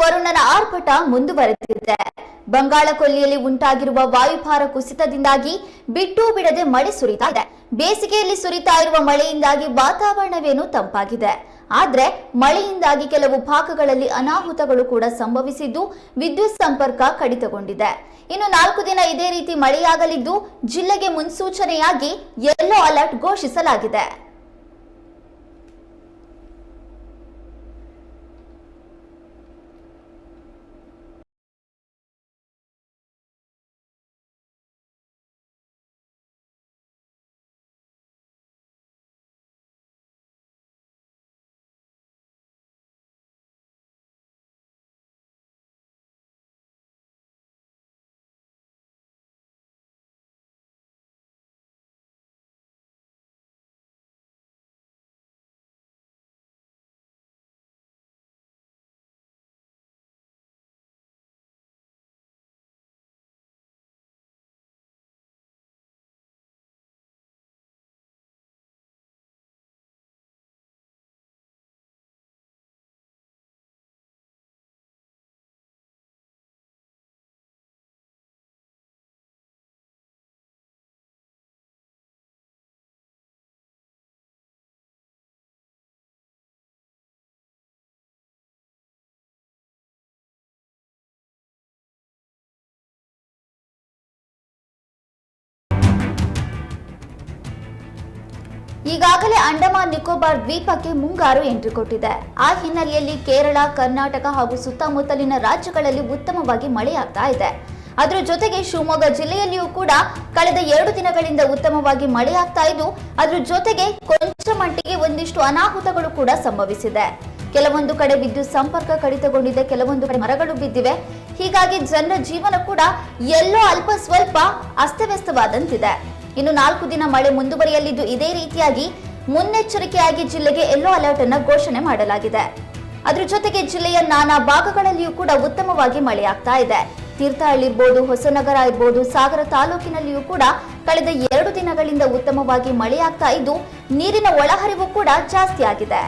ವರುಣನ ಆರ್ಭಟ ಮುಂದುವರೆದಿದೆ. ಬಂಗಾಳಕೊಲ್ಲಿಯಲ್ಲಿ ಉಂಟಾಗಿರುವ ವಾಯುಭಾರ ಕುಸಿತದಿಂದಾಗಿ ಬಿಟ್ಟು ಬಿಡದೆ ಮಳೆ ಸುರಿತಾ ಇದೆ. ಬೇಸಿಗೆಯಲ್ಲಿ ಸುರಿತಾ ಇರುವ ಮಳೆಯಿಂದಾಗಿ ವಾತಾವರಣವೇನು ತಂಪಾಗಿದೆ. ಆದರೆ ಮಳೆಯಿಂದಾಗಿ ಕೆಲವು ಭಾಗಗಳಲ್ಲಿ ಅನಾಹುತಗಳು ಕೂಡ ಸಂಭವಿಸಿದ್ದು ವಿದ್ಯುತ್ ಸಂಪರ್ಕ ಕಡಿತಗೊಂಡಿದೆ. ಇನ್ನು ನಾಲ್ಕು ದಿನ ಇದೇ ರೀತಿ ಮಳೆಯಾಗಲಿದ್ದು ಜಿಲ್ಲೆಗೆ ಮುನ್ಸೂಚನೆಯಾಗಿ ಯೆಲ್ಲೋ ಅಲರ್ಟ್ ಘೋಷಿಸಲಾಗಿದೆ. ಈಗಾಗಲೇ ಅಂಡಮಾನ್ ನಿಕೋಬಾರ್ ದ್ವೀಪಕ್ಕೆ ಮುಂಗಾರು ಎಂಟ್ರಿ ಕೊಟ್ಟಿದೆ ಆ ಹಿನ್ನೆಲೆಯಲ್ಲಿ ಕೇರಳ, ಕರ್ನಾಟಕ ಹಾಗೂ ಸುತ್ತಮುತ್ತಲಿನ ರಾಜ್ಯಗಳಲ್ಲಿ ಉತ್ತಮವಾಗಿ ಮಳೆಯಾಗ್ತಾ ಇದೆ. ಅದರ ಜೊತೆಗೆ ಶಿವಮೊಗ್ಗ ಜಿಲ್ಲೆಯಲ್ಲಿಯೂ ಕೂಡ ಕಳೆದ ಎರಡು ದಿನಗಳಿಂದ ಉತ್ತಮವಾಗಿ ಮಳೆಯಾಗ್ತಾ ಇದ್ದು, ಅದರ ಜೊತೆಗೆ ಕೊಂಚ ಮಟ್ಟಿಗೆ ಒಂದಿಷ್ಟು ಅನಾಹುತಗಳು ಕೂಡ ಸಂಭವಿಸಿದೆ. ಕೆಲವೊಂದು ಕಡೆ ವಿದ್ಯುತ್ ಸಂಪರ್ಕ ಕಡಿತಗೊಂಡಿದೆ, ಕೆಲವೊಂದು ಕಡೆ ಮರಗಳು ಬಿದ್ದಿವೆ. ಹೀಗಾಗಿ ಜನರ ಜೀವನ ಕೂಡ ಎಲ್ಲೋ ಅಲ್ಪ ಸ್ವಲ್ಪ ಅಸ್ತವ್ಯಸ್ತವಾದಂತಿದೆ. ಇನ್ನು ನಾಲ್ಕು ದಿನ ಮಳೆ ಮುಂದುವರಿಯಲಿದ್ದು ಇದೇ ರೀತಿಯಾಗಿ ಮುನ್ನೆಚ್ಚರಿಕೆಯಾಗಿ ಜಿಲ್ಲೆಗೆ ಯೆಲ್ಲೋ ಅಲರ್ಟ್ ಅನ್ನು ಘೋಷಣೆ ಮಾಡಲಾಗಿದೆ. ಅದರ ಜೊತೆಗೆ ಜಿಲ್ಲೆಯ ನಾನಾ ಭಾಗಗಳಲ್ಲಿಯೂ ಕೂಡ ಉತ್ತಮವಾಗಿ ಮಳೆಯಾಗ್ತಾ ಇದೆ. ತೀರ್ಥಹಳ್ಳಿ ಇರ್ಬೋದು, ಹೊಸನಗರ ಇರ್ಬೋದು, ಸಾಗರ ತಾಲೂಕಿನಲ್ಲಿಯೂ ಕೂಡ ಕಳೆದ ಎರಡು ದಿನಗಳಿಂದ ಉತ್ತಮವಾಗಿ ಮಳೆಯಾಗ್ತಾ ಇದ್ದು, ನೀರಿನ ಒಳಹರಿವು ಕೂಡ ಜಾಸ್ತಿ ಆಗಿದೆ